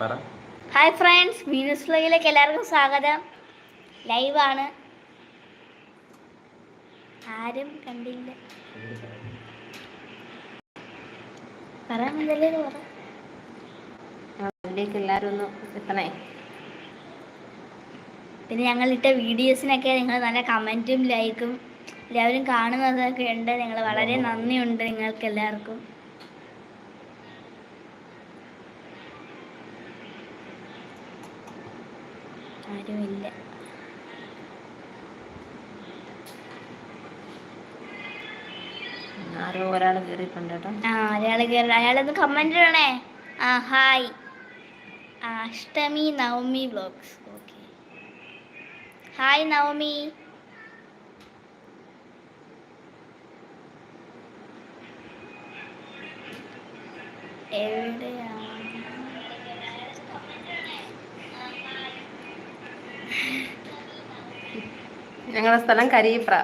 പറ. Hi friends മീനസ് വ്ലോഗിലേക്ക് എല്ലാവർക്കും സ്വാഗതം. ലൈവാണ് ആരും കണ്ടില്ല. പറയാൻ എന്തല്ലേ പറ. അതിലേക്ക് എല്ലാവരും ഒന്ന് എത്തണേ. പിന്നെ ഞങ്ങളിട്ട വീഡിയോസിനൊക്കെ നിങ്ങൾ നല്ല കമന്റും ലൈക്കും എല്ലാവരും കാണുന്നതൊക്കെ ഉണ്ട്. നിങ്ങൾ വളരെ നന്ദിയുണ്ട് നിങ്ങൾക്ക് എല്ലാവർക്കും ആരുമില്ല ആരോ ഒരാൾ കയറിയിട്ടുണ്ട് കേട്ടോ. ആ അയാൾ കയറി അയാളൊന്ന് കമന്റ് ഇടണേ. ആ hi Ashtami Navami vlogs okay hi Navami. എവിടെയാണ് ഞങ്ങളുടെ സ്ഥലം കരീപ്ര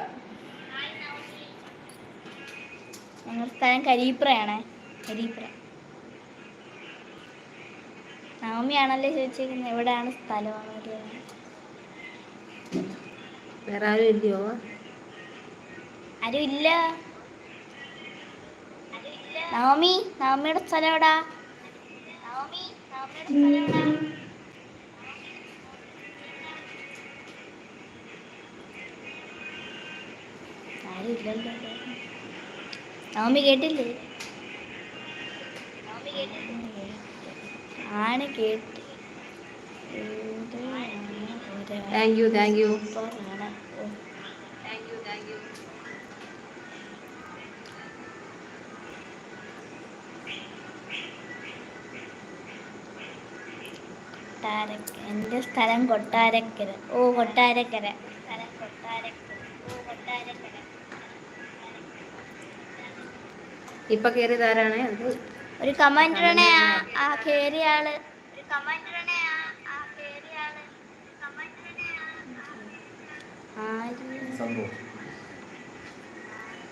ഞങ്ങളുടെ സ്ഥലം കരീപ്രയാണ്. കരീപ്ര. നവമിയാണല്ലേ ചോദിച്ചിരിക്കുന്നത്. എവിടെയാണ് സ്ഥലമാണ് എവിടെയാണ്? വേറെ ആരും ഇല്ലയോ? ആരും ഇല്ല. നവമി നവമിയുടെ സ്ഥലം എവിടാ? നവമി നവമിയുടെ സ്ഥലം എവിടാ? ആരും ഇല്ലല്ലോ. നവമി കേട്ടില്ലേ? എന്റെ ആണ് കേട്ട്. Thank you thank you Kottarakkara. എന്റെ സ്ഥലം കൊട്ടാരക്കര. ഓ കൊട്ടാരക്കര. സ്ഥലം കൊട്ടാരക്കര. ഓ കൊട്ടാരക്കര. ഇപ്പൊ കേറിയത് ആരാണ് ഒരു ഇടണേ ആ- കേറിയ ആൾ ഒരു കമന്റ് ആ- കേറിയ ആൾ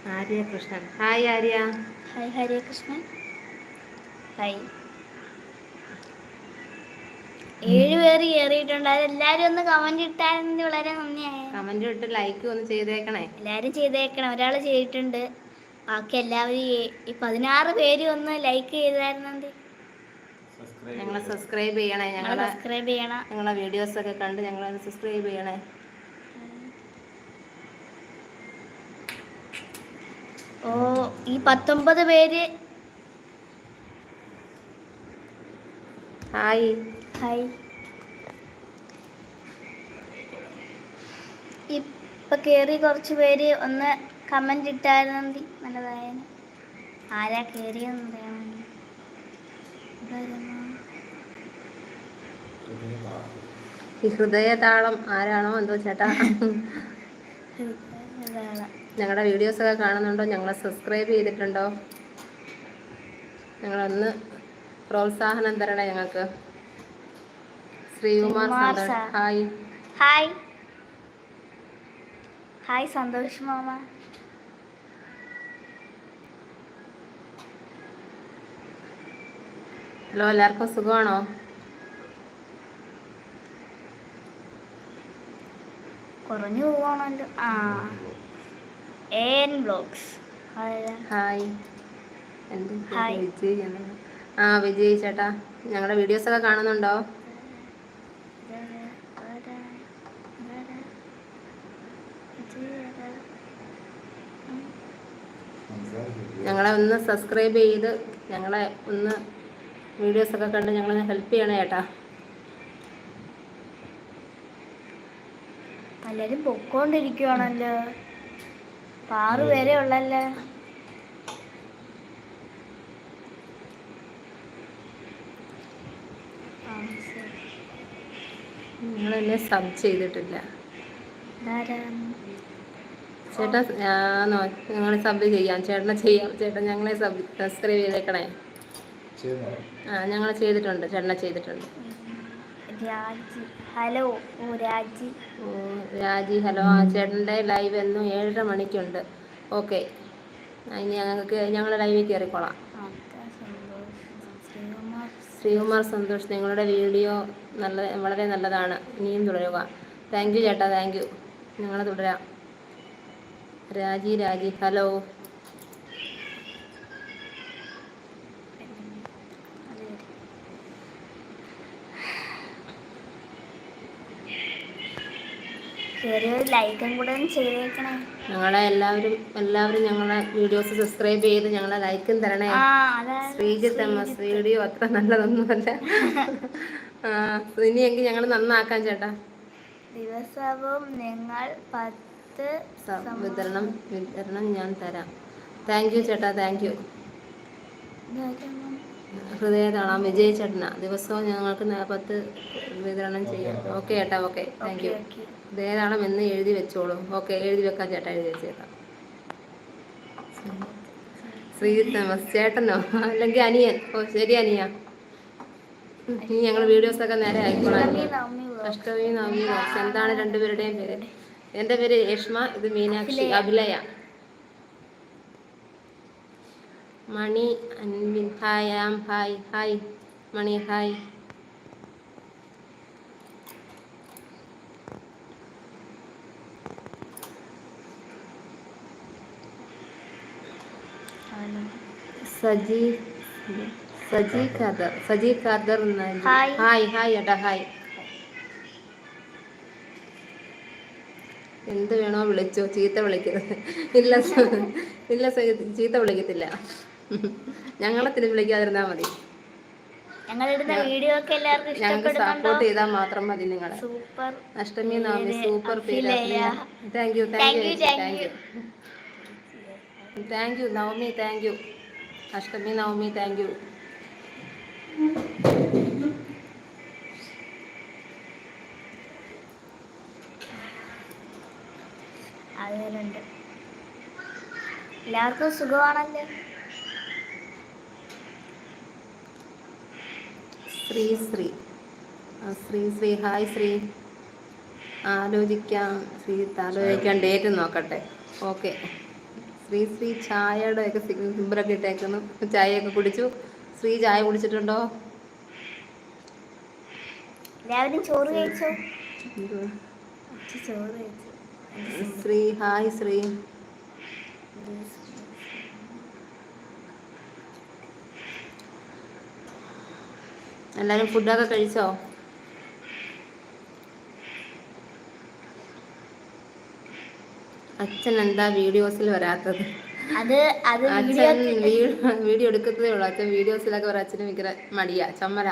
Arya Krishnan. Hi Arya. Hi Hariya Krishnan. Hi. ഏഴ് പേര് കയറിയിട്ടുണ്ട് അതെല്ലാരും ഒന്ന് കമന്റ് ഇട്ടായിരുന്നു വളരെ നന്ദിയായി. കമന്റ് ഇട്ട് ലൈക്ക് ഒന്ന് ചെയ്തേക്കണേ. എല്ലാരും ചെയ്തേക്കണം. ഒരാൾ ചെയ്തിട്ടുണ്ട്. ബാക്കി എല്ലാവരും ഈ- പതിനാറ് പേര് ഒന്ന് ലൈക്ക് ചെയ്തായിരുന്നെങ്കിൽ. ഞങ്ങളെ സബ്സ്ക്രൈബ് ചെയ്യണേ. ഞങ്ങൾ ഞങ്ങളെ സബ്സ്ക്രൈബ് ചെയ്യണം. ഞങ്ങളെ വീഡിയോസ് ഒക്കെ കണ്ട് ഞങ്ങളെ സബ്സ്ക്രൈബ് ചെയ്യണേ. ഓ ഈ പത്തൊമ്പത് പേര്. ഹായ്. ഹായ് ഇപ്പൊ കേറി കുറച്ച് പേര് ഒന്ന് കമന്റ് ഇട്ടായിരുന്നെങ്കിൽ നല്ലതായാലും ആരാ കയറിയെന്ന് അറിയാൻ വേണ്ടി. ഈ ഹൃദയതാളം ആരാണോ എന്തോ ചേട്ടാ? ഞങ്ങളുടെ വീഡിയോസ് ഒക്കെ കാണുന്നുണ്ടോ? ഞങ്ങളെ സബ്സ്ക്രൈബ് ചെയ്തിട്ടുണ്ടോ? ഞങ്ങളൊന്ന് പ്രോത്സാഹനം തരണേ ഞങ്ങൾക്ക്. Sreekumar Santhosh. Hi. Hi. Hi Santhosh mama. Hello എല്ലാവർക്കും സുഖമാണോ? കുറഞ്ഞു പോവാണല്ലോ ആ. N blogs hi. വിജയ് ആ വിജയ് ചേട്ടാ. ഞങ്ങളുടെ വീഡിയോസ് ഒക്കെ കാണുന്നുണ്ടോ? ഞങ്ങളെ ഒന്ന് സബ്സ്ക്രൈബ് ചെയ്ത് ഞങ്ങളെ ഒന്ന് വീഡിയോസ് ഒക്കെ കണ്ട് ഞങ്ങളെ ഹെൽപ്പ് ചെയ്യണേ ചേട്ടാ പലരും പൊക്കോണ്ടിരിക്കുവാണല്ലോ. ആറ് പേരെ ഉള്ളല്ലേ? നിങ്ങളെന്നെ സബ് ചെയ്തിട്ടില്ല? ചേട്ടാ ഞാനോ സബ് ചെയ്യാം. ചേട്ടനെ ചെയ്യാം. ചേട്ടൻ ഞങ്ങളെ സബ് സബ്സ്ക്രൈബ് ചെയ്തേക്കണേ. ആ ഞങ്ങൾ ചെയ്തിട്ടുണ്ട്. ചേട്ടനെ ചെയ്തിട്ടുണ്ട്. രാജി. ഹലോ ഓ രാജി. ഓ, രാജി ഹലോ. ആ ചേട്ടന്റെ ലൈവ് എന്നും ഏഴര മണിക്കുണ്ട്. ഓക്കെ. ഇനി ഞങ്ങൾക്ക് ഞങ്ങൾ ലൈവിൽ കയറിക്കോളാം. ശ്രീകുമാർ. സന്തോഷ് നിങ്ങളുടെ വീഡിയോ നല്ല വളരെ നല്ലതാണ്. ഇനിയും തുടരുക. താങ്ക് യു ചേട്ടാ. താങ്ക് യു ഞങ്ങൾ തുടരാം. രാജി രാജി. ഹലോ കയറി ഒരു ലൈക്കും കൂടെ ചെയ്തേക്കണേ. ഞങ്ങളെ എല്ലാവരും എല്ലാവരും ഞങ്ങളെ വീഡിയോസ് സബ്സ്ക്രൈബ് ചെയ്ത് ഞങ്ങളെ ലൈക്കും തരണേ. ശ്രീജിത്ത് എം എസ് വീഡിയോ അത്ര നല്ലതൊന്നുമല്ല. ഇനിയെങ്കിൽ ഞങ്ങൾ നന്നാക്കാം ചേട്ടാ. ദിവസവും നിങ്ങൾ പത്ത് വിതരണം വിതരണം ഞാൻ തരാം. താങ്ക് യു ചേട്ടാ താങ്ക് യു ഹൃദയതാളാം വിജയ് ചേട്ടന. ദിവസവും ഞങ്ങൾക്ക് പത്ത് വിതരണം ചെയ്യാം. ഓക്കെ ചേട്ടാ ഓക്കെ. താങ്ക് യു ഹൃദയതാളം എന്ന് എഴുതി വെച്ചോളൂ. ഓക്കെ എഴുതി വെക്കാം ചേട്ടാ എഴുതി വെച്ചേക്കാം. ശ്രീ എം ചേട്ടനോ അല്ലെങ്കിൽ അനിയൻ. ഓ ശരി അനിയ. ഇനി ഞങ്ങൾ വീഡിയോസൊക്കെ നേരെ ആയിക്കോളാം. അഷ്ടമി നവമി എന്താണ് രണ്ടുപേരുടെയും പേര്? എന്റെ പേര് രേഷ്മ ഇത് Meenakshi Abhilaya. Mani Anvin. Hi um hi hi Mani hi. Saji Saji Khader Saji Khader. Hi. Hi ഏട്ടാ ഹായ്. എന്ത് വേണോ വിളിച്ചോ ചീത്ത വിളിക്കരുത്. ഇല്ല ഇല്ല ചീത്ത വിളിക്കത്തില്ല. ഞങ്ങളെ തിരി വിളിക്കാതിരുന്നാൽ മതി. ഞങ്ങളിടുന്ന വീഡിയോ ഒക്കെ എല്ലാവർക്കും ഞങ്ങൾക്ക് സപ്പോർട്ട് ചെയ്താൽ മാത്രം മതി നിങ്ങളെ. Super. Ashtami Navami super. Thank you thank you thank you. Thank you Navami thank you Ashtami Navami thank you എല്ലാവർക്കും സുഖമാണല്ലോ? ശ്രീ ശ്രീ. ശ്രീ ശ്രീ ഹായ് ശ്രീ. ആലോചിക്കാം. ശ്രീ ആലോചിക്കാൻ ഡേറ്റ് നോക്കട്ടെ. ഓക്കെ. ശ്രീ ശ്രീ ചായയുടെ ഒക്കെ സിമ്പറൊക്കെ ഇട്ടേക്കുന്നു. ചായയൊക്കെ കുടിച്ചു. ശ്രീ ചായ കുടിച്ചിട്ടുണ്ടോ? ചോറ് കഴിച്ചോ? ചോറ് കഴിച്ചു. ശ്രീ ഹായ് ശ്രീ. എല്ലാവരും ഫുഡൊക്കെ കഴിച്ചോ? അച്ഛൻ എന്താ വീഡിയോസിൽ വരാത്തത്? അത് അത് വീഡിയോ അച്ഛൻ വീഡിയോ എടുക്കത്തേ ഉള്ളൂ. അച്ഛൻ വീഡിയോസിലൊക്കെ വരാം അച്ഛന് ഭയങ്കര മടിയാ ചമ്മല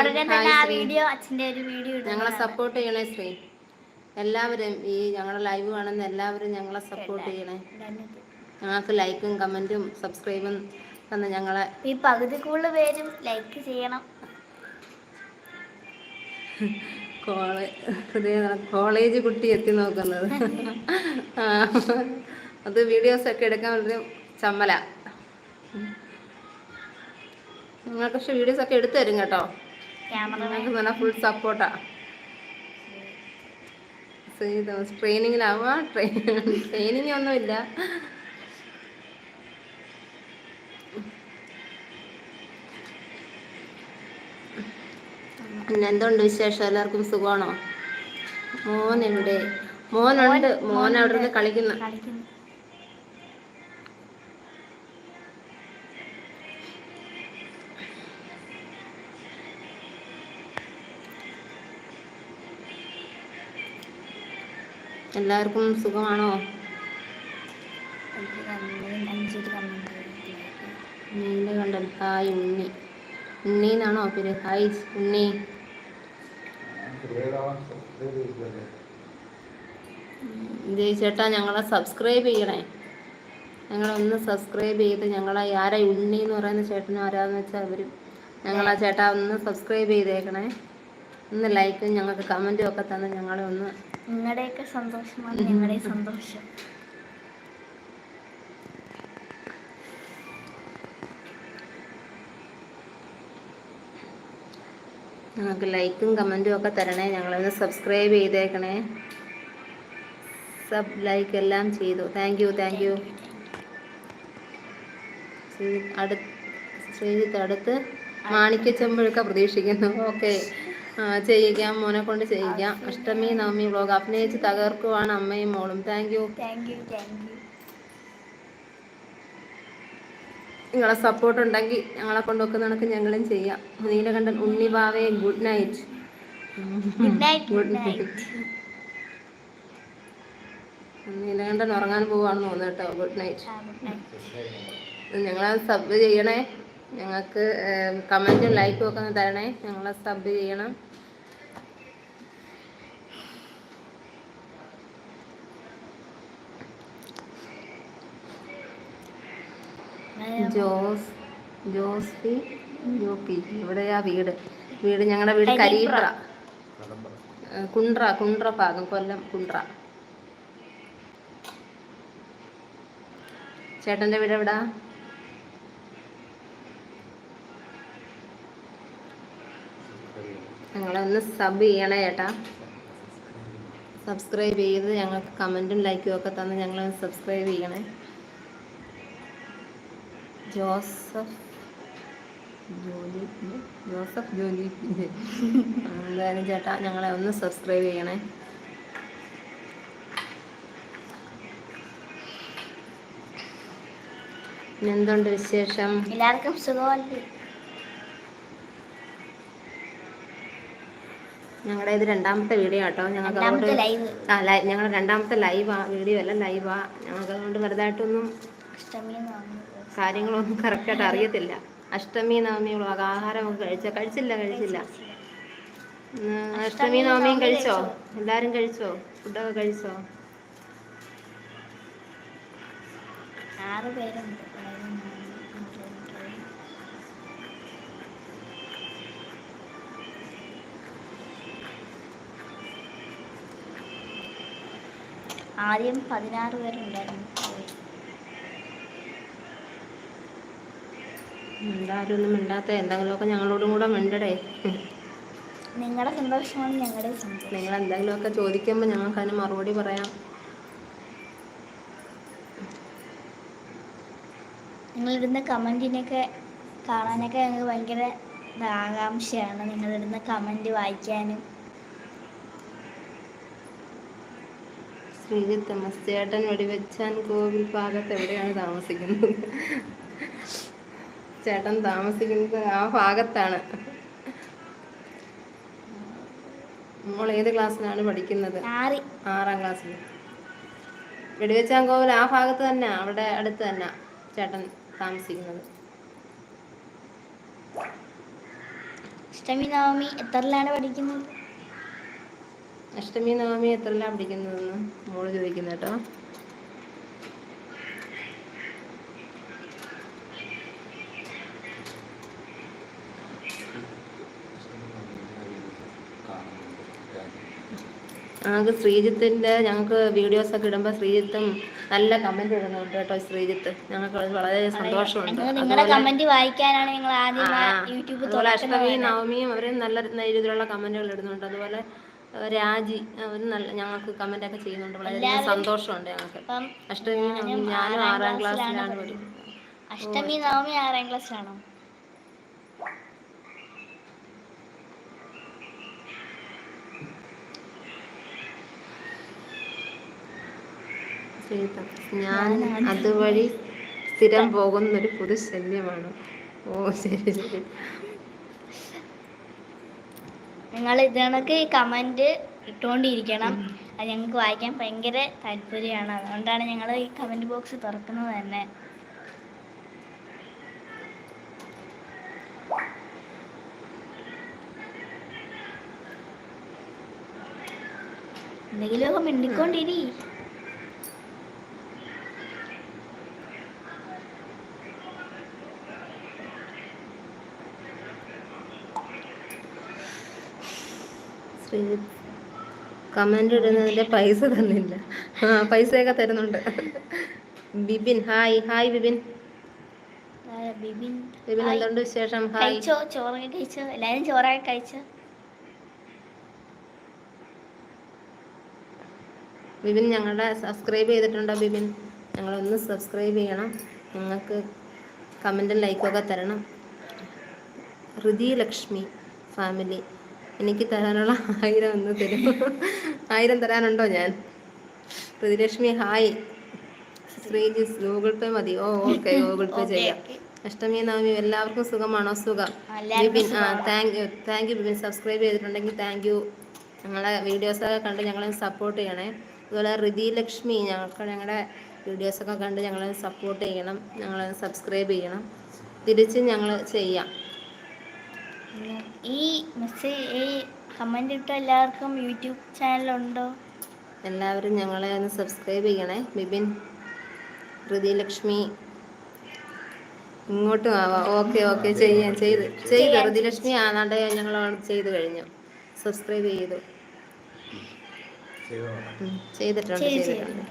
ഒരു ഞങ്ങളെ സപ്പോർട്ട് ചെയ്യണേ ശ്രീ എല്ലാവരും ഈ ഞങ്ങളുടെ ലൈവ് കാണുന്ന എല്ലാവരും ഞങ്ങളെ സപ്പോർട്ട് ചെയ്യണേ. ഞങ്ങൾക്ക് ലൈക്കും കമന്റും സബ്സ്ക്രൈബും തന്ന് ഞങ്ങളെ ഈ പകുതി കൂടുതൽ പേരും ലൈക്ക് ചെയ്യണം. കോളേജ് കുട്ടി എത്തി നോക്കുന്നത്. അത് വീഡിയോസ് ഒക്കെ എടുക്കാൻ വളരെ ചമ്മല. നിങ്ങൾക്ക് പക്ഷെ വീഡിയോസ് ഒക്കെ എടുത്തു തരും കേട്ടോ. നിങ്ങൾക്ക് നല്ല ഫുൾ സപ്പോർട്ടാ ട്രെയിനിങ്ങിലാവാ ട്രെയിനിങ് ഒന്നുമില്ല. പിന്നെ എന്തുണ്ട് വിശേഷം? എല്ലാവർക്കും സുഖമാണോ? മോൻ മോനുണ്ട്. മോൻ അവിടെ നിന്ന് കളിക്കുന്ന. എല്ലാവർക്കും സുഖമാണോ? നീലകണ്ഠൻ ഹായ് ഉണ്ണി. ഉണ്ണി പേര്? ഹായ് ഉണ്ണി. ചേട്ടാ ഞങ്ങളെ സബ്സ്ക്രൈബ് ചെയ്യണേ. ഞങ്ങളൊന്ന് സബ്സ്ക്രൈബ് ചെയ്ത് ഞങ്ങളെ ആരാ ഉണ്ണി എന്ന് പറയുന്ന ചേട്ടനും ആരാന്ന് വെച്ചാൽ അവരും ഞങ്ങളാ ചേട്ടാ ഒന്ന് സബ്സ്ക്രൈബ് ചെയ്തേക്കണേ. ഒന്ന് ലൈക്കും ഞങ്ങൾക്ക് കമന്റും ഒക്കെ തന്ന് ഞങ്ങളെ ഒന്ന് നിങ്ങളുടെയൊക്കെ സന്തോഷമാണ് ഞങ്ങളുടെ സന്തോഷം. ഞങ്ങൾക്ക് ലൈക്കും കമന്റും ഒക്കെ തരണേ. ഞങ്ങളൊന്ന് സബ്സ്ക്രൈബ് ചെയ്തേക്കണേ. സബ് ലൈക്ക് എല്ലാം ചെയ്തു. താങ്ക് യു താങ്ക് യു അടുത്ത് ശ്രീജിത്ത് അടുത്ത് മാണിക്യച്ചെമ്പഴൊക്കെ പ്രതീക്ഷിക്കുന്നു. ഓക്കെ ചെയ്യിക്കാം. മോനെ കൊണ്ട് ചെയ്യിക്കാം. അഷ്ടമി നവമി വ്ളോഗ് അഭിനയിച്ച് തകർക്കുവാണ് അമ്മയും മോളും. Thank you thank you thank you നിങ്ങളെ സപ്പോർട്ട് ഉണ്ടെങ്കിൽ ഞങ്ങളെ കൊണ്ടൊക്കെ കണക്ക് ഞങ്ങളും ചെയ്യാം. Neelakantan ഉണ്ണിബാവേ good night good night Neelakantan ഉറങ്ങാൻ പോവാണെന്ന് തോന്നുന്നു കേട്ടോ. ഗുഡ് നൈറ്റ് ഞങ്ങളത് ഞങ്ങളെ സബ് ചെയ്യണേ. ഞങ്ങൾക്ക് കമന്റും ലൈക്കും ഒക്കെ തരണേ. ഞങ്ങളെ സബ് ചെയ്യണം. ജോസ് ജോസ്ഫി യു പി ഇവിടെയാ വീട്. വീട് ഞങ്ങളുടെ വീട് കരിപ്ര. കുണ്ട്ര കുണ്ട്ര ഭാഗം കൊല്ലം കുണ്ട്ര. ചേട്ടന്റെ വീട് എവിടാ? ഞങ്ങളൊന്ന് സബ് ചെയ്യണേ ചേട്ടാ സബ്സ്ക്രൈബ് ചെയ്ത് ഞങ്ങൾക്ക് കമന്റും ലൈക്കും ഒക്കെ തന്ന് ഞങ്ങളൊന്ന് സബ്സ്ക്രൈബ് ചെയ്യണേ. ജോസഫ് ജോലിപ്പിന്റെ ജോസഫ് ജോലിപ്പിന്റെ എന്തായാലും ചേട്ടാ ഞങ്ങളെ ഒന്ന് സബ്സ്ക്രൈബ് ചെയ്യണേ. എന്തുണ്ട് വിശേഷം? എല്ലാവർക്കും സുഖമല്ലേ? ഞങ്ങളുടെ ഇത് രണ്ടാമത്തെ വീഡിയോ കേട്ടോ ഞങ്ങൾക്ക് അതുകൊണ്ട് ഞങ്ങളുടെ രണ്ടാമത്തെ ലൈവാ വീഡിയോ അല്ല ലൈവാ ഞങ്ങൾക്ക് അതുകൊണ്ട് വെറുതായിട്ടൊന്നും നവമി കാര്യങ്ങളൊന്നും കറക്റ്റായിട്ട് അറിയത്തില്ല. അഷ്ടമി നവമി വ്ളോഗ് ആഹാരമൊക്കെ കഴിച്ചോ? കഴിച്ചില്ല കഴിച്ചില്ല. അഷ്ടമി നവമിയും കഴിച്ചോ? എല്ലാരും കഴിച്ചോ? ഫുഡൊക്കെ കഴിച്ചോ? ആറ് പേരുണ്ട്. ആദ്യം പതിനാറ് പേരുണ്ടായിരുന്നു. എല്ലാവരും ഒന്നും മിണ്ടാത്ത എന്തെങ്കിലുമൊക്കെ ഞങ്ങളോടും കൂടെ മിണ്ടടേ. നിങ്ങളുടെ സന്തോഷമാണ് ഞങ്ങളുടെ സന്തോഷം. നിങ്ങൾ എന്തെങ്കിലുമൊക്കെ ചോദിക്കുമ്പോൾ ഞങ്ങൾക്ക് അതിന് മറുപടി പറയാം. നിങ്ങളിടുന്ന കമന്റിനൊക്കെ കാണാനൊക്കെ ഞങ്ങൾക്ക് ഭയങ്കര ആകാംക്ഷയാണ് നിങ്ങളിടുന്ന കമന്റ് വായിക്കാനും. ശ്രീജിത്ത് മസ്തിയേട്ടൻ വെടിവെച്ചാൻ കോവിൽ ഭാഗത്ത് എവിടെയാണ് താമസിക്കുന്നത്? ചേട്ടൻ താമസിക്കുന്നത് ആ ഭാഗത്താണ്. നമ്മൾ ഏത് ക്ലാസ്സിലാണ് പഠിക്കുന്നത്? ആറി. ആറാം ക്ലാസ്സിൽ വെടിവെച്ചാങ്കോവിൽ ആ ഭാഗത്ത് തന്നെ അവിടെ അടുത്ത് തന്നെ ചേട്ടൻ താമസിക്കുന്നത്. അഷ്ടമി നവമി എത്രയിലാണ് പഠിക്കുന്നത്? അഷ്ടമി നവമി എത്രയിലാണ് പഠിക്കുന്നതെന്ന് മോൾ ചോദിക്കുന്നു കേട്ടോ. ഞങ്ങൾക്ക് ശ്രീജിത്തിന്റെ ഞങ്ങൾക്ക് വീഡിയോസൊക്കെ ഇടുമ്പോൾ ശ്രീജിത്തും നല്ല കമന്റ് ഇടുന്നുണ്ട് കേട്ടോ ശ്രീജിത്ത്. ഞങ്ങൾക്ക് വളരെ സന്തോഷമുണ്ട്. നിങ്ങളുടെ കമന്റ് വായിക്കാനാണ് ഞങ്ങൾ ആദ്യം ആ, യൂട്യൂബ് അതുപോലെ അഷ്ടമി തുറക്കുന്നത് നവമിയും അവരും നല്ല രീതിയിലുള്ള കമന്റുകൾ ഇടുന്നുണ്ട്. അതുപോലെ രാജി അവർ നല്ല ഞങ്ങൾക്ക് കമന്റ് ഒക്കെ ചെയ്യുന്നുണ്ട്. വളരെ സന്തോഷമുണ്ട് ഞങ്ങൾക്ക്. അഷ്ടമി ഞാനും ആറാം ക്ലാസ്സിലാണ്. പഠിക്കുന്നത്. അഷ്ടമി നവമി ആറാം ക്ലാസ്സിലാണോ? ഞാൻ അതുവഴി സ്ഥിരം പോകുന്നൊരു പുതു ശല്യമാണ് ഓ ശരി ശരി. നിങ്ങൾ ഇതണക്ക് കമന്റ് ഇട്ടുകൊണ്ടിരിക്കണം അത് ഞങ്ങൾക്ക് വായിക്കാൻ ഭയങ്കര താല്പര്യമാണ്. അതുകൊണ്ടാണ് ഞങ്ങൾ ഈ കമന്റ് ബോക്സ് തുറക്കുന്നത് തന്നെ. എന്തെങ്കിലുമൊക്കെ മിണ്ടിക്കൊണ്ടിരി. ശ്രീജിത്ത് ഇടുന്നതിന്റെ പൈസ തന്നില്ല. ആ പൈസയൊക്കെ തരുന്നുണ്ട്. Bibin hi hi Bibin. Bibin. Bibin hi. വിശേഷം? ഹായ്. ചോറൊക്കെ കഴിച്ചോ? എല്ലാരും ചോറൊക്കെ കഴിച്ചോ? ബിബിൻ ഞങ്ങളുടെ സബ്സ്ക്രൈബ് ചെയ്തിട്ടുണ്ടോ ബിബിൻ? ഞങ്ങളൊന്ന് സബ്സ്ക്രൈബ് ചെയ്യണം. നിങ്ങൾക്ക് കമന്റും ലൈക്കും ഒക്കെ തരണം. ഹൃദി ലക്ഷ്മി ഫാമിലി എനിക്ക് തരാനുള്ള ആയിരം ഒന്ന് തരും. ആയിരം തരാനുണ്ടോ ഞാൻ? പ്രതിലക്ഷ്മി ഹായ്. ശ്രീജിസ് ഗൂഗിൾ പേ മതി. ഓ ഓക്കെ ഗൂഗിൾ പേ ചെയ്യാം. അഷ്ടമി നവമി എല്ലാവർക്കും സുഖമാണോ? സുഖം. ബിബിൻ ആ. Thank you thank you Bibin subscribe ചെയ്തിട്ടുണ്ടെങ്കിൽ താങ്ക് യു ഞങ്ങളെ വീഡിയോസൊക്കെ കണ്ട് ഞങ്ങളെ സപ്പോർട്ട് ചെയ്യണേ. അതുപോലെ റിതി ലക്ഷ്മി ഞങ്ങൾക്ക് ഞങ്ങളുടെ വീഡിയോസൊക്കെ കണ്ട് ഞങ്ങളെ സപ്പോർട്ട് ചെയ്യണം. ഞങ്ങളെ സബ്സ്ക്രൈബ് ചെയ്യണം. തിരിച്ച് ഞങ്ങൾ ചെയ്യാം. ഈ മെസ്സേജ് ഈ കമന്റ് ഇട്ട എല്ലാവർക്കും യൂട്യൂബ് ചാനലുണ്ടോ? എല്ലാവരും ഞങ്ങളെ ഒന്ന് സബ്സ്ക്രൈബ് ചെയ്യണേ. ബിബിൻ ഹൃദയലക്ഷ്മി. ഇങ്ങോട്ടും ആവാം. ഓക്കെ ഓക്കെ ചെയ്യാം ചെയ്ത് ചെയ്തു. ഹൃദയലക്ഷ്മി ആണാണ്ട് ഞങ്ങൾ ചെയ്ത് കഴിഞ്ഞു. സബ്സ്ക്രൈബ് ചെയ്തു. ചെയ്തിട്ടുണ്ട് ചെയ്തു, ചെയ്തിട്ടുണ്ട്.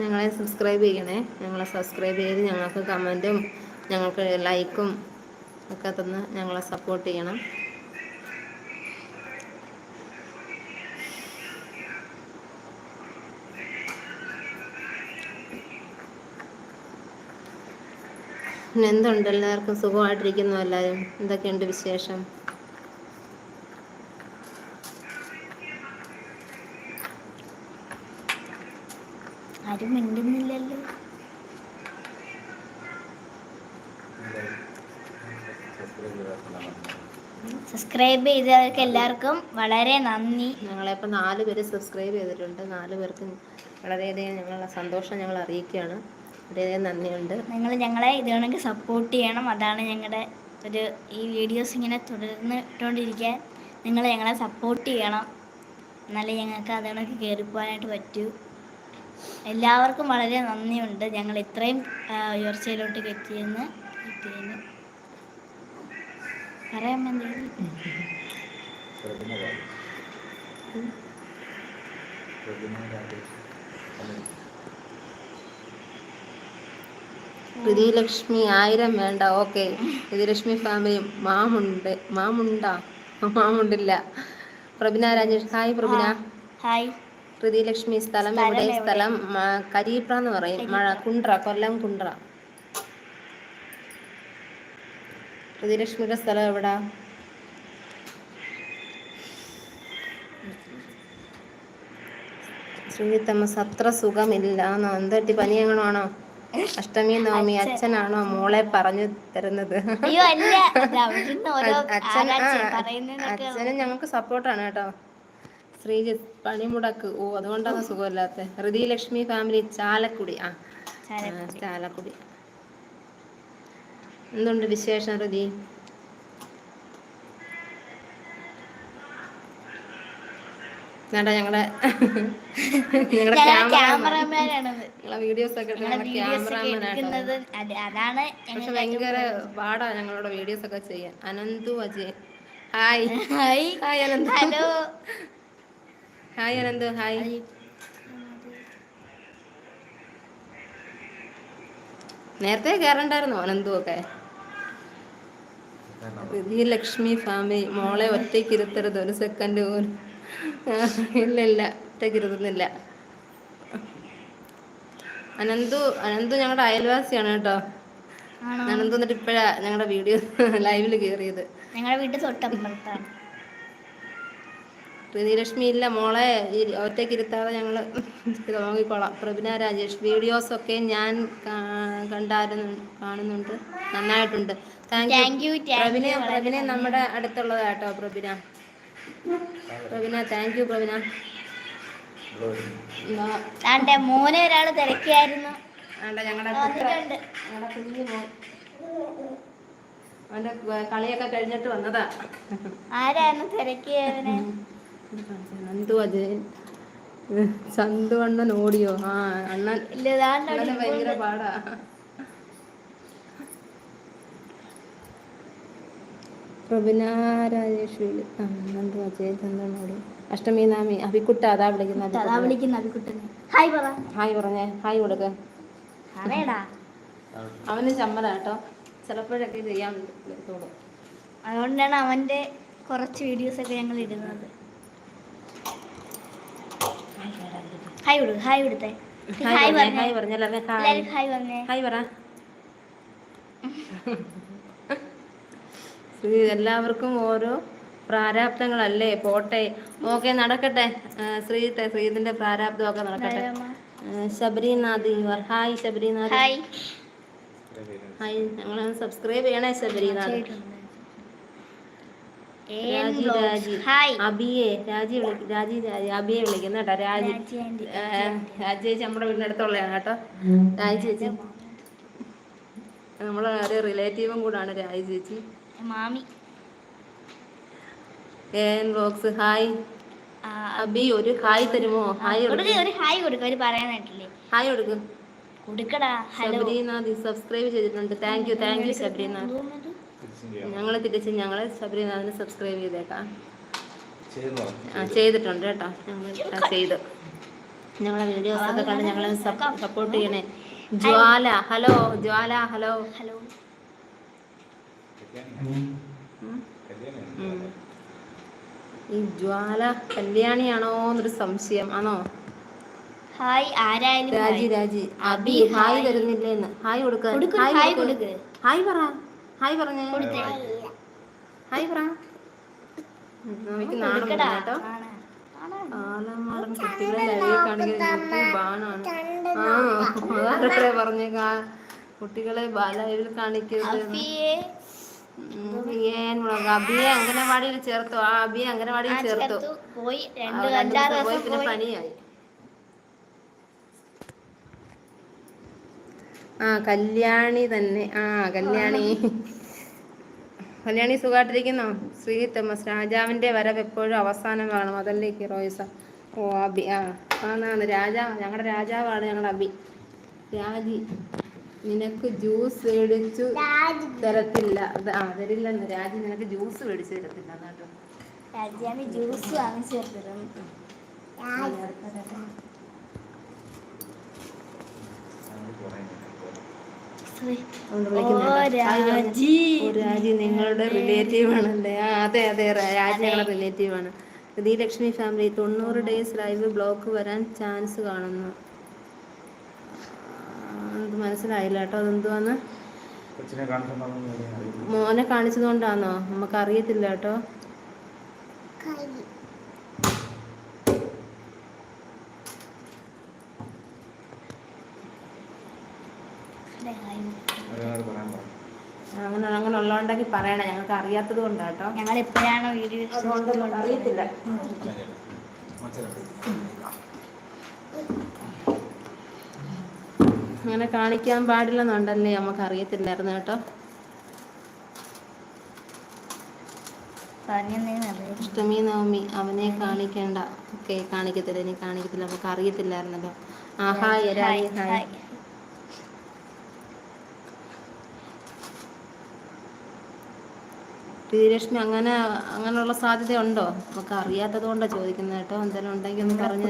ഞങ്ങളെ സബ്സ്ക്രൈബ് ചെയ്യണേ. ഞങ്ങളെ സബ്സ്ക്രൈബ് ചെയ്ത് ഞങ്ങൾക്ക് കമന്റും ഞങ്ങൾക്ക് ലൈക്കും ഒക്കെ തന്ന് ഞങ്ങളെ സപ്പോർട്ട് ചെയ്യണം. എന്തുണ്ട് എല്ലാവർക്കും സുഖമായിട്ടിരിക്കുന്നു എല്ലാവരും. എന്തൊക്കെയുണ്ട് വിശേഷം? ആരും മിണ്ടുന്നില്ലല്ലോ. സബ്സ്ക്രൈബ് ചെയ്തവർക്ക് എല്ലാവർക്കും വളരെ നന്ദി. ഞങ്ങളെ ഇപ്പം നാല് പേര് സബ്സ്ക്രൈബ് ചെയ്തിട്ടുണ്ട്. നാല് പേർക്കും വളരെയധികം ഞങ്ങളുടെ സന്തോഷം ഞങ്ങൾ അറിയിക്കുകയാണ്. വളരെയധികം നന്ദിയുണ്ട്. നിങ്ങൾ ഞങ്ങളെ ഇത് കണക്ക് സപ്പോർട്ട് ചെയ്യണം. അതാണ് ഞങ്ങളുടെ ഒരു ഈ വീഡിയോസ് ഇങ്ങനെ തുടർന്ന് ഇട്ടുകൊണ്ടിരിക്കാൻ നിങ്ങൾ ഞങ്ങളെ സപ്പോർട്ട് ചെയ്യണം. എന്നാലേ ഞങ്ങൾക്ക് അതുകൊണ്ടൊക്കെ കയറിപ്പോകാനായിട്ട് പറ്റൂ. എല്ലാവർക്കും വളരെ നന്ദിയുണ്ട്. ഞങ്ങൾ ഇത്രയും ഉയർച്ചയിലോട്ട് എത്തിയെന്ന് എത്തിയെന്ന് പറയാൻ പ്രതിലക്ഷ്മി ലക്ഷ്മി ആയിരം വേണ്ട. ഓക്കെ. പ്രതിലക്ഷ്മി ഫാമിലി മാമുണ്ട്. മാമുണ്ടാ? മാമുണ്ടില്ല. Prabina Rajesh. Hi Prabina hi. Lakshmi സ്ഥലം എവിടെ? സ്ഥലം കരീപ്ര എന്ന് പറയും. മഴ കുണ്ട്ര കൊല്ലം കുണ്ട്ര. ലക്ഷ്മിയുടെ സ്ഥലം എവിടാ? ശ്രീത്തമ്മ സത്ര സുഖമില്ല. എന്തട്ടി പനി എങ്ങനെയാണോ അഷ്ടമി നവമി അച്ഛനാണോ മോളെ പറഞ്ഞു തരുന്നത്? അച്ഛൻ അച്ഛനും ഞങ്ങൾക്ക് സപ്പോർട്ടാണ് കേട്ടോ. ശ്രീജിത്ത് പണിമുടക്ക്. ഓ അതുകൊണ്ടാണ് സുഖമില്ലാത്ത? ഹൃദി ലക്ഷ്മി ഫാമിലി ചാലക്കുടി. ആ ചാലക്കുടി. എന്തുണ്ട് വിശേഷം ഹൃദി? വേണ്ട ഞങ്ങളുടെ ഞങ്ങളുടെ ഞങ്ങളെ വീഡിയോസ് ഒക്കെ ഞങ്ങളെ അതാണ് പക്ഷെ ഭയങ്കര പാടാ ഞങ്ങളുടെ വീഡിയോസ് ഒക്കെ ചെയ്യാൻ. Ananthu Ajay. Hi hi hi Ananthu. Hello hi Ananth hi. നേരത്തെ കയറണ്ടായിരുന്നോ അനന്തു ഒക്കെ ലക്ഷ്മി ഫാമിലി മോളെ ഒറ്റയ്ക്ക് ഇരുത്തരുത്. ഒരു സെക്കൻഡ് പോലും. ഇല്ല ഇല്ല. ഒറ്റയ്ക്ക് ഇരുത്തുന്നില്ല. അനന്തു അനന്തു ഞങ്ങളുടെ അയൽവാസിയാണ് കേട്ടോ. അനന്തു എന്നിട്ട് ഇപ്പഴാ ഞങ്ങളുടെ വീഡിയോ ലൈവിൽ കയറിയത് ഞങ്ങളുടെ വീട്ടിൽ തൊട്ടപ്പുറത്താണ്. പ്രീതിലക്ഷ്മി ഇല്ല മോളെ ഒറ്റയ്ക്ക് ഇരുത്താതെ ഞങ്ങൾ നോക്കിക്കോളാം. പ്രഭിന രാജേഷ് വീഡിയോസൊക്കെ ഞാൻ കണ്ടായിരുന്നു കാണുന്നുണ്ട്. നന്നായിട്ടുണ്ട്. Thank you പ്രബിന പ്രബിന. പ്രഭിന പ്രഭിന നമ്മുടെ അടുത്തുള്ളത് കേട്ടോ പ്രഭിന പ്രഭിന താങ്ക് യു പ്രഭിന മോനെ ഒരാൾ തിരക്കായിരുന്നു ഞങ്ങളുടെ ഞങ്ങളുടെ കുഞ്ഞു മോൻ. കളിയൊക്കെ കഴിഞ്ഞിട്ട് വന്നതാ. ആരായിരുന്നു തിരക്കിയവനെ? നന്ദു അജയൻ ചന്തു അണ്ണൻ ഓടിയോ? ആ അണ്ണൻ ഭയങ്കര പാടാ. നന്ദു ഓടി. അഷ്ടമി നാമി അഭിക്കുട്ട അതാ വിളിക്കുന്നത് അതാ വിളിക്കുന്ന അഭിക്കുട്ടനെ ഹായ് പറ. ഹായ് പറഞ്ഞേ ഹായ് കൊടുക്ക. അവന് ചമ്മല കേട്ടോ ചിലപ്പോഴൊക്കെ ചെയ്യാൻ തോന്നും. അതുകൊണ്ടാണ് അവന്റെ കുറച്ച് വീഡിയോസ് ഒക്കെ ഞങ്ങൾ ഇടുന്നത്. ഹായ് വിടു. ഹായ് വിടുത്തെ ഹായ് പറഞ്ഞേ. ഹായ് പറഞ്ഞല്ലേ ഹായ് ഹായ് പറഞ്ഞേ. ഹായ് പറ. എല്ലാവർക്കും ഓരോ പ്രാരാബ്ദങ്ങളല്ലേ? പോട്ടെ. ഓക്കെ നടക്കട്ടെ. ശ്രീത്തെ ശ്രീതിന്റെ പ്രാരാബ്ദമൊക്കെ നടക്കട്ടെ. ശബരിനാഥ് ഹായ് ശബരിനാഥ്. ഹായ് ഞങ്ങൾ സബ്സ്ക്രൈബ് ചെയ്യണേ ശബരിനാഥ് ചെയ്തിട്ടുണ്ട്. ഏൻ രാജി വ്ലോഗ്സ്. രാജി ഹായ് അബിയെ രാജി വിളി രാജി രാജി അബിയെ വിളിക്കുന്ന കേട്ടോ രാജി രാജി ചേച്ചി നമ്മുടെ വീടിനടുത്തുള്ളതാണ് കേട്ടോ. രാജി ചേച്ചി. നമ്മളെ ഒരു റിലേറ്റീവും കൂടാണ് രാജി ചേച്ചി. മാമി. ഏൻ ബോക്സ് ഹായ്. അബി ഒരു ഹായ് തരുമോ? ഹായ് ഒരു ഹായ് കൊടുക്കും ഒരു പറയാനായിട്ടില്ലേ ഹായ് കൊടുക്ക്. കൊടുക്കടാ ഹലോ. ശബരിനാഥ് സബ്സ്ക്രൈബ് ചെയ്തിട്ടുണ്ട്. Thank you thank you Sabarinath ഞങ്ങൾ തിരിച്ച് ഞങ്ങൾ ശബരിനാഥിന് സബ്സ്ക്രൈബ് ചെയ്തേക്കാം. ആ ചെയ്തിട്ടുണ്ട് കേട്ടോ. ഞങ്ങൾ ചെയ്തു. ഞങ്ങളെ വീഡിയോസ് ഒക്കെ കണ്ട് ഞങ്ങളെ സപ്പോർട്ട് ചെയ്യണേ. Jwala hello Jwala hello. Hello. ഈ ജ്വാല കല്യാണിയാണോ എന്നൊരു സംശയം. ആണോ? ഹായ് ആരായാലും രാജി. രാജി. അബി ഹായ്. തരുന്നില്ലേന്ന്. ഹായ് കൊടുക്ക. കൊടുക്ക്, കൊടുക്ക്. ഹായ് പറ. ഹായ് പറഞ്ഞേ. ഹായ് പറ. നമുക്ക് നാണം കേട്ടോ. കുട്ടികളെ ബാലായവിൽ കാണിക്കുന്ന യൂട്യൂബ് ബാണാണ്. ആ അതാരൊക്കെ പറഞ്ഞ കുട്ടികളെ ലൈവിൽ കാണിക്കരുത്. അബിയെ അംഗനവാടിയിൽ ചേർത്തു. ആ അബിയെ അംഗനവാടിയിൽ ചേർത്തു. പോയി. പിന്നെ പനിയായി. ആ കല്യാണി തന്നെ. ആ കല്യാണി. കല്യാണി സുഖമായിട്ടിരിക്കുന്നോ ശ്രീ തോമസ് രാജാവിന്റെ വരവ് എപ്പോഴും അവസാനം കാണും. അതല്ലേ കിറോയിസ ഓ അബി ആ ആന്നാന്ന് രാജാവ് ഞങ്ങളുടെ രാജാവാണ് ഞങ്ങളുടെ അബി രാജി നിനക്ക് ജ്യൂസ് മേടിച്ചു തരത്തില്ല. ആ തരില്ലെന്ന്. രാജി നിനക്ക് ജ്യൂസ് മേടിച്ചു തരത്തില്ല. കേട്ടോ. രാജ്യാമി ജ്യൂസ് വാങ്ങിച്ചു തരുന്നു അതുകൊണ്ട് ഓ വിളിക്കുന്നുണ്ട്. ഹായ് പറഞ്ഞേ. രാജി നിങ്ങളുടെ റിലേറ്റീവ് ആണല്ലേ ആ അതെ അതെ രാജി ഞങ്ങളുടെ റിലേറ്റീവ് ആണ്. ദി ലക്ഷ്മി ഫാമിലി തൊണ്ണൂറ് ഡേയ്സ് ലൈവ് ബ്ലോക്ക് വരാൻ ചാൻസ് കാണുന്നു. അത് മനസ്സിലായില്ല കേട്ടോ. അതെന്തുവാന്ന്? മോനെ കാണിച്ചതുകൊണ്ടാണോ നമുക്ക് അറിയത്തില്ല കേട്ടോ ഒരാളോട് പറയാൻ പറഞ്ഞു അങ്ങനെ അങ്ങനെ ഉള്ളതുകൊണ്ടെങ്കിൽ പറയണേ ഞങ്ങൾക്ക് അറിയാത്തത് കൊണ്ടാട്ടോ. കേട്ടോ ഞങ്ങൾ എപ്പോഴാണോ വീഡിയോ അറിയത്തില്ല. അങ്ങനെ കാണിക്കാൻ പാടില്ലെന്നുണ്ടല്ലേ നമുക്ക് അറിയത്തില്ലായിരുന്നു കേട്ടോ. അഷ്ടമി നവമി അവനെ കാണിക്കേണ്ട. ഓക്കെ കാണിക്കത്തില്ല ഇനി കാണിക്കത്തില്ല നമുക്ക് അറിയത്തില്ലായിരുന്നല്ലോ. ആഹായ ഹായ് രാജി ഹായ് പ്രിയലക്ഷ്മി അങ്ങനെ അങ്ങനെയുള്ള സാധ്യത ഉണ്ടോ നമുക്ക് അറിയാത്തത് കൊണ്ടാണ് ചോദിക്കുന്നത് കേട്ടോ. എന്തെങ്കിലും ഉണ്ടെങ്കിൽ ഒന്ന് പറഞ്ഞു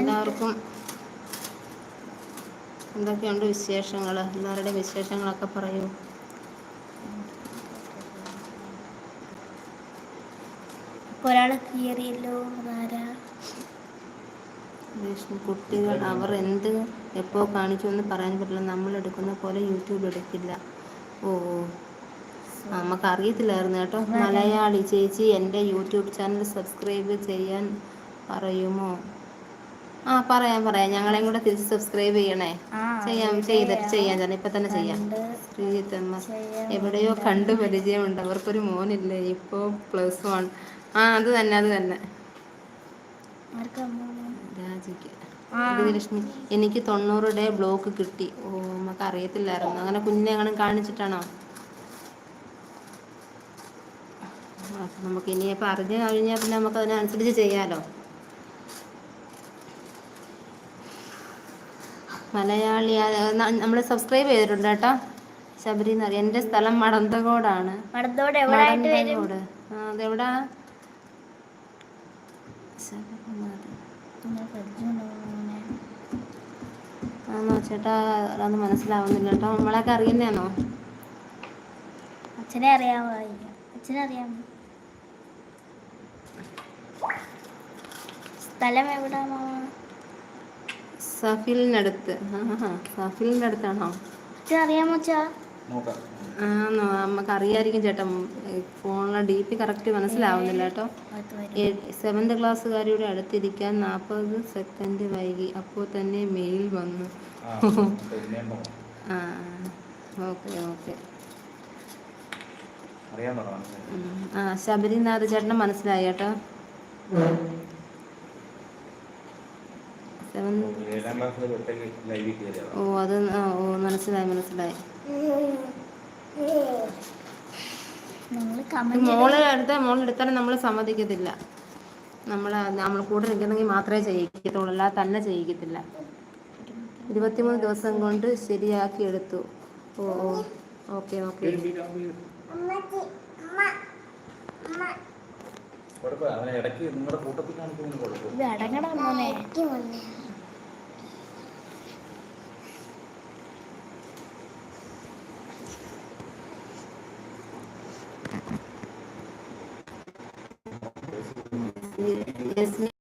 എല്ലാവർക്കും എന്തൊക്കെയുണ്ട് വിശേഷങ്ങൾ എല്ലാവരുടെയും വിശേഷങ്ങളൊക്കെ പറയൂ. ഒരാൾ കീറിയല്ലോ വിഷ്ണു കുട്ടികൾ അവർ എന്ത് എപ്പോൾ കാണിച്ചു എന്ന് പറയാൻ പറ്റില്ല. നമ്മൾ എടുക്കുന്ന പോലെ യൂട്യൂബ് എടുക്കില്ല. ഓ നമുക്ക് അറിയത്തില്ലായിരുന്നു കേട്ടോ. മലയാളി ചേച്ചി എന്റെ യൂട്യൂബ് ചാനൽ സബ്സ്ക്രൈബ് ചെയ്യാൻ പറയുമോ? ആ പറയാം പറയാം. ഞങ്ങളെയും കൂടെ തിരിച്ച് സബ്സ്ക്രൈബ് ചെയ്യണേ. ചെയ്യാം ചെയ്ത് ചെയ്യാം. ഞാൻ ഇപ്പൊ തന്നെ ചെയ്യാം. ശ്രീജിത്തമ്മ. എവിടെയോ കണ്ടു പരിചയമുണ്ട്. അവർക്കൊരു മോനില്ലേ? ഇപ്പോ പ്ലസ് വൺ. ആ അത് തന്നെ അത് തന്നെ? രാജിക്ക് ലക്ഷ്മി എനിക്ക് തൊണ്ണൂറ് ഡേ ബ്ലോക്ക് കിട്ടി. ഓ നമുക്ക് അറിയത്തില്ലായിരുന്നു. അങ്ങനെ കുഞ്ഞെങ്ങനും അങ്ങനെ കാണിച്ചിട്ടാണോ? നമുക്ക് ഇനിയിപ്പോൾ അറിഞ്ഞു കഴിഞ്ഞാൽ പിന്നെ നമുക്ക് അതിനനുസരിച്ച് ചെയ്യാലോ. മലയാളി നമ്മൾ സബ്സ്ക്രൈബ് ചെയ്തിട്ടുണ്ട് കേട്ടോ. ശബരി എന്റെ സ്ഥലം മടന്തകോടാണ്. മടന്തകോട്. ആ അതെവിടാ ശബരിനാഥ് പിന്നെ പരിചയമുണ്ടോ മോനെ? ആണോ ചേട്ടാ അതൊന്നും മനസ്സിലാവുന്നില്ല കേട്ടോ. നമ്മളൊക്കെ അറിയുന്നതാണോ? അച്ഛനെ അറിയാമോ അച്ഛനെ അറിയാമോ സ്ഥലം എവിടെ സഫിലിനടുത്ത്. സഫിലിന്റെ അടുത്താണോ അറിയാമോ അച്ഛാ? നോക്കാം. നമുക്ക് അറിയായിരിക്കും ചേട്ടൻ. ഫോണിലെ ഡി പി കറക്റ്റ് മനസ്സിലാവുന്നില്ല കേട്ടോ. സെവന്ത് സെവൻത് ക്ലാസ്സുകാരിയുടെ അടുത്തിരിക്കാൻ നാൽപ്പത് സെക്കൻഡ് വൈകി. അപ്പോൾ തന്നെ മെയിൽ വന്നു. ആ ഓക്കെ ഓക്കെ. ശബരിനാഥ് ചേട്ടന് മനസ്സിലായി കേട്ടോ. ഓ അത് ഓ മനസ്സിലായി മനസ്സിലായി. മോൾ അടുത്ത മോളെടുത്താലും നമ്മൾ സമ്മതിക്കത്തില്ല. നമ്മൾ നമ്മൾ കൂടെ നിൽക്കുന്നെങ്കിൽ മാത്രമേ ചെയ്യിക്കത്തുള്ളൂ. അല്ലാതെ തന്നെ ചെയ്യിക്കത്തില്ല. ഇരുപത്തിമൂന്ന് ദിവസം കൊണ്ട് ശരിയാക്കി എടുത്തു. ഓ ഓ. Okay okay. കുഴപ്പമില്ല അവനെ ഇടയ്ക്ക് നിങ്ങളുടെ കൂട്ടത്തിൽ കാണിക്കുന്നതിന് കുഴപ്പമില്ല. ഇത് അടങ്ങടാ മോനെ. this